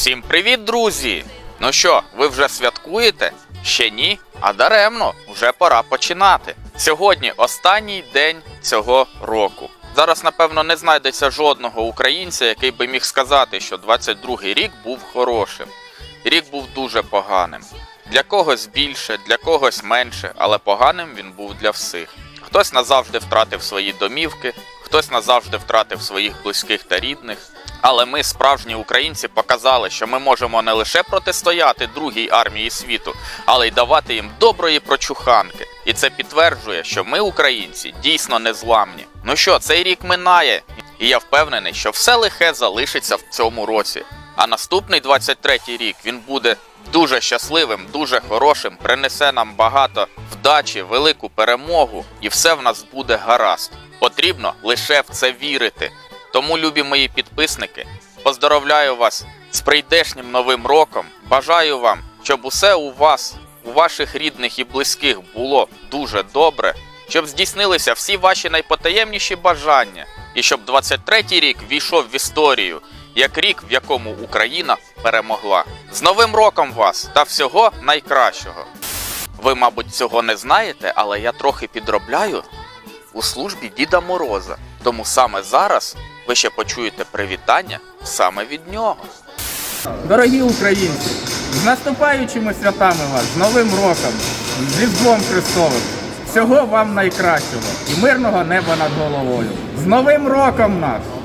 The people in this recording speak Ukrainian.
Всім привіт, друзі! Ну що, ви вже святкуєте? Ще ні? А даремно, вже пора починати. Сьогодні останній день цього року. Зараз, напевно, не знайдеться жодного українця, який би міг сказати, що 22-й рік був хорошим. Рік був дуже поганим. Для когось більше, для когось менше, але поганим він був для всіх. Хтось назавжди втратив свої домівки, хтось назавжди втратив своїх близьких та рідних. Але ми, справжні українці, показали, що ми можемо не лише протистояти другій армії світу, але й давати їм доброї прочуханки. І це підтверджує, що ми, українці, дійсно незламні. Ну що, цей рік минає, і я впевнений, що все лихе залишиться в цьому році. А наступний 23-й рік він буде дуже щасливим, дуже хорошим, принесе нам багато вдачі, велику перемогу, і все в нас буде гаразд. Потрібно лише в це вірити. Тому, любі мої підписники, поздоровляю вас з прийдешнім новим роком. Бажаю вам, щоб усе у вас, у ваших рідних і близьких було дуже добре, щоб здійснилися всі ваші найпотаємніші бажання, і щоб 23-й рік війшов в історію як рік, в якому Україна перемогла. З Новим роком вас та всього найкращого! Ви, мабуть, цього не знаєте, але я трохи підробляю у службі Діда Мороза. Тому саме зараз ви ще почуєте привітання саме від нього. Дорогі українці, з наступаючими святами вас, з Новим роком, з Різдвом Христовим. Всього вам найкращого і мирного неба над головою. З Новим роком нас!